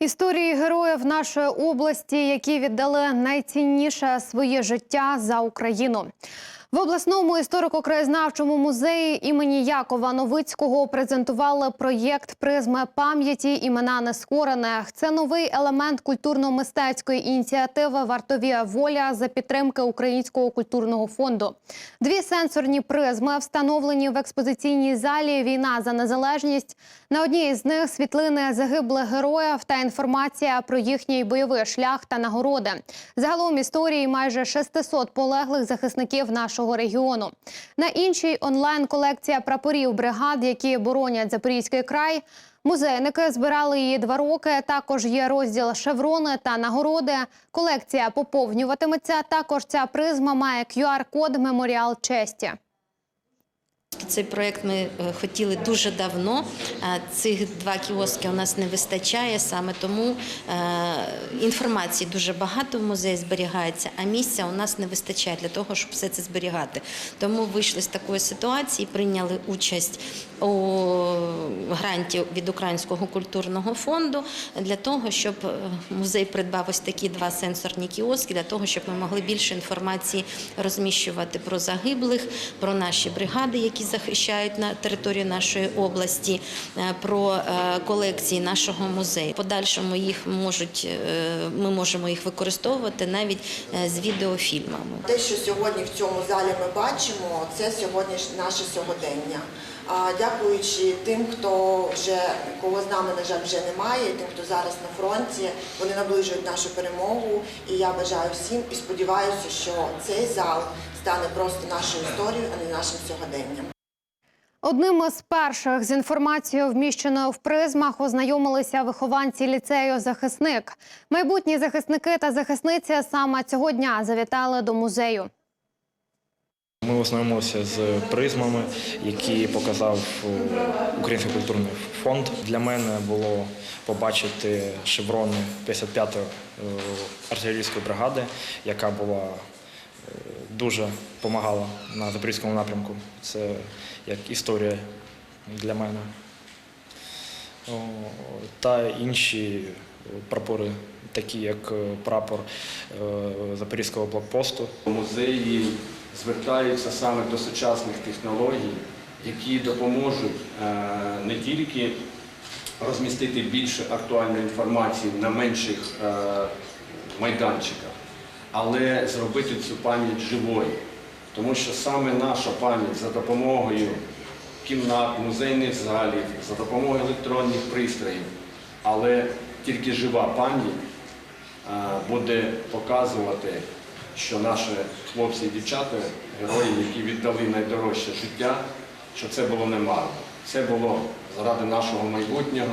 Історії героїв нашої області, які віддали найцінніше своє життя за Україну. В обласному історико-краєзнавчому музеї імені Якова Новицького презентували проєкт Призми пам'яті імена нескорених. Це новий елемент культурно-мистецької ініціативи Вартові воля за підтримки Українського культурного фонду. Дві сенсорні призми встановлені в експозиційній залі Війна за незалежність. На одній з них світлини загиблих героїв та інформація про їхній бойовий шлях та нагороди. Загалом історії майже 600 полеглих захисників нашого регіону. На іншій онлайн колекція прапорів бригад, які боронять Запорізький край. Музейники збирали її два роки. Також є розділ шеврони та нагороди. Колекція поповнюватиметься. Також ця призма має QR-код Меморіал честі. Цей проект ми е, хотіли дуже давно. Е, Цих два кіоски у нас не вистачає, саме тому е, інформації дуже багато в музеї зберігається, а місця у нас не вистачає для того, щоб все це зберігати. Тому вийшли з такої ситуації, прийняли участь у гранті від Українського культурного фонду для того, щоб музей придбав ось такі два сенсорні кіоски, для того, щоб ми могли більше інформації розміщувати про загиблих, про наші бригади, які захищають на території нашої області, е, про е, колекції нашого музею. Подальшому їх можуть е, ми можемо їх використовувати навіть з відеофільмами. Те, що сьогодні в цьому залі ми бачимо, це сьогодні наше сьогодення. Дякуючи тим, хто вже кого з нами, на жаль, вже немає, тим, хто зараз на фронті, вони наближують нашу перемогу. І я бажаю всім і сподіваюся, що цей зал стане просто нашою історією, а не нашим сьогоденням. Одним із перших з інформацією, вміщеною в призмах, ознайомилися вихованці ліцею захисник. Майбутні захисники та захисниці саме цього дня завітали до музею. Ми ознайомилися з призмами, які показав е, Український культурний фонд. Для мене було побачити шеврони 55-ї е, артилерійської бригади, яка була дуже допомагала на Запорізькому напрямку. Це як історія для мене. Та інші прапори, такі як е, прапор е, Запорізького блокпосту. Музеї звертаються саме до сучасних технологій, які допоможуть е, не тільки розмістити більше актуальної інформації на менших майданчиках, але зробити цю пам'ять живою. Тому що саме наша пам'ять за допомогою кімнат, музейних залів, за допомогою електронних пристроїв, але тільки жива пам'ять буде показувати, що наші хлопці і дівчата, герої, які віддали найдорожче життя, що це було немарно. Це було заради нашого майбутнього.